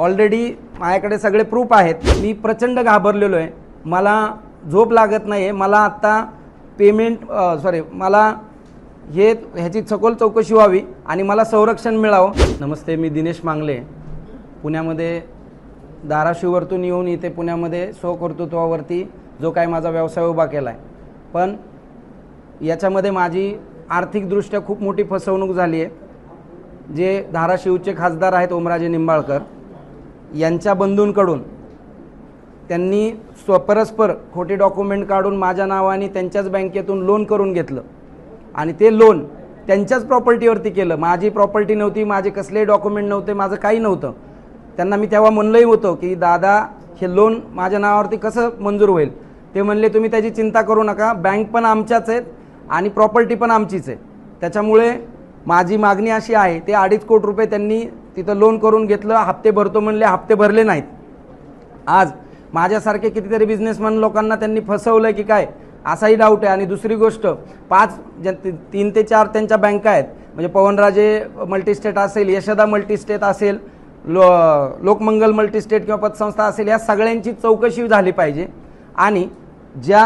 Already माझ्याकडे सगळे proof आहेत. मी प्रचंड घाबरलेलो आहे. मला झोप लागत नाही आहे मला आत्ता पेमेंट सॉरी मला हे ह्याची सखोल चौकशी व्हावी आणि मला संरक्षण मिळावं. नमस्ते मी दिनेश मांगले. पुण्यामध्ये धाराशिववरतून येऊन इथे पुण्यामध्ये स्वकर्तृत्वावरती जो काय माझा व्यवसाय उभा केला आहे पण याच्यामध्ये माझी आर्थिकदृष्ट्या खूप मोठी फसवणूक झाली आहे जे धाराशिवचे खासदार आहेत ओमराजे निंबाळकर. यांच्या बंधूंकडून त्यांनी स्व परस्पर खोटे डॉक्युमेंट काढून माझ्या नावाने त्यांच्याच बँकेतून लोन करून घेतलं. आणि ते लोन त्यांच्याच प्रॉपर्टीवरती केलं. माझी प्रॉपर्टी नव्हती माझे कसलेही डॉक्युमेंट नव्हते माझं काही नव्हतं. त्यांना मी तेव्हा म्हणलंही होतं की दादा हे लोन माझ्या नावावरती कसं मंजूर होईल? ते म्हणले तुम्ही त्याची चिंता करू नका. बँक पण आमच्याच आहेत आणि प्रॉपर्टी पण आमचीच आहे. त्याच्यामुळे माझी मागणी अशी आहे ते अडीच कोटी रुपये त्यांनी तिथं लोन करून घेतलं हप्ते भरतो म्हणले हप्ते भरले नाहीत. आज माझ्यासारखे कितीतरी बिझनेसमॅन लोकांना त्यांनी फसवलं की काय असाही डाऊट आहे. आणि दुसरी गोष्ट पाच ज्या तीन ते चार त्यांच्या बँका आहेत. म्हणजे पवनराजे मल्टीस्टेट असेल यशदा मल्टीस्टेट असेल लो लोकमंगल मल्टीस्टेट किंवा पतसंस्था असेल या सगळ्यांची चौकशी झाली पाहिजे. आणि ज्या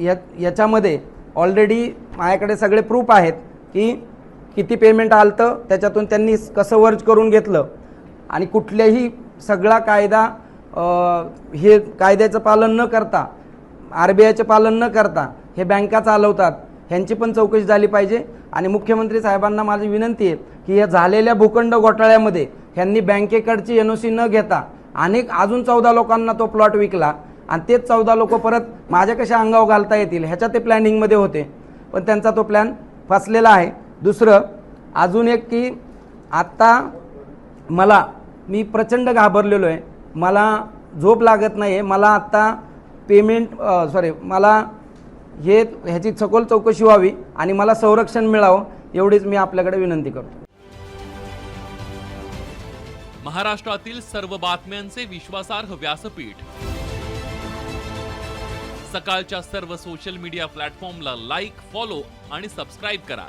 या याच्यामध्ये ऑलरेडी माझ्याकडे सगळे प्रूफ आहेत की किती पेमेंट आलतं त्याच्यातून त्यांनी कसं वर्ज करून घेतलं आणि कुठल्याही सगळा कायदा हे कायद्याचं पालन न करता आर बी आयचं पालन न करता हे बँका चालवतात. ह्यांची पण चौकशी झाली पाहिजे. आणि मुख्यमंत्री साहेबांना माझी विनंती आहे की या झालेल्या भूखंड घोटाळ्यामध्ये ह्यांनी बँकेकडची एन ओ सी न घेता अनेक अजून चौदा लोकांना तो प्लॉट विकला. आणि तेच चौदा लोक परत माझ्या कशा अंगावर घालता येतील? ह्याच्या ते प्लॅनिंगमध्ये होते. पण त्यांचा तो प्लॅन फसलेला आहे. दुसरं अजून एक की आत्ता मला मी प्रचंड घाबरलेलो आहे. मला झोप लागत नाही आहे मला आत्ता पेमेंट सॉरी मला हे ह्याची सखोल चौकशी व्हावी आणि मला संरक्षण मिळावं एवढीच मी आपल्याकडे विनंती करतो. महाराष्ट्रातील सर्व बातम्यांचे विश्वासार्ह व्यासपीठ. सकाळच्या सर्व सोशल मीडिया प्लॅटफॉर्मला लाईक फॉलो आणि सबस्क्राईब करा.